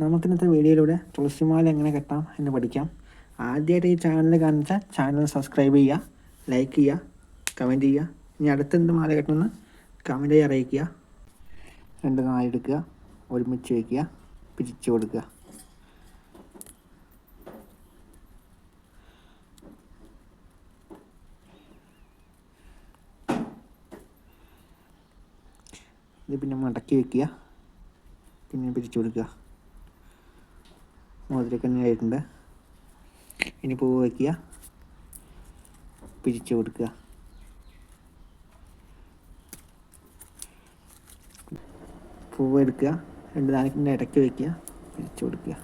നമുക്ക് ഇന്നത്തെ വീഡിയോയിലൂടെ തുളസിമാല എങ്ങനെ കെട്ടാം എന്ന് പഠിക്കാം. ആദ്യമായിട്ട് ഈ ചാനൽ കാണിച്ചാൽ ചാനൽ സബ്സ്ക്രൈബ് ചെയ്യുക ലൈക്ക് ചെയ്യുക കമന്റ് ചെയ്യുക. ഇനി അടുത്ത് എന്ത് മാല കെട്ടണമെന്ന് കമന്റ് ചെയ്ത് അറിയിക്കുക. രണ്ട് നായ എടുക്കുക ഒരുമിച്ച് വയ്ക്കുക പിരിച്ചു കൊടുക്കുക. ഇത് പിന്നെ മടക്കി വെക്കുക. പിന്നെ പിരിച്ചു കൊടുക്കുക. മോതിരക്കണ്ണി ആയിട്ടുണ്ട് ഇനി പൂവ് വയ്ക്കുക പിരിച്ചു കൊടുക്കുക. പൂവ് എടുക്കുക. രണ്ട് നാലിന്റെ ഇടയ്ക്ക് വയ്ക്കുക പിരിച്ചു കൊടുക്കുക.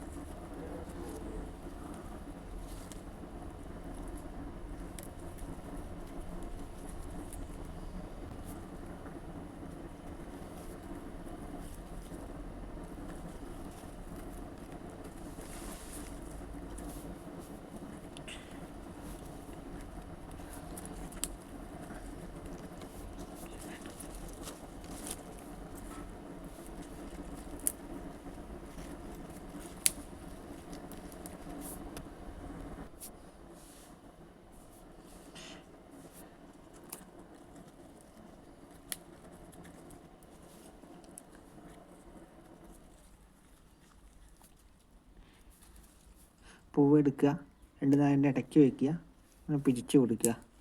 പൂവ് എടുക്കുക. രണ്ട് നാലിന്റെ ഇടയ്ക്ക് വയ്ക്കുക. അങ്ങനെ പിരിച്ചു കൊടുക്കുക.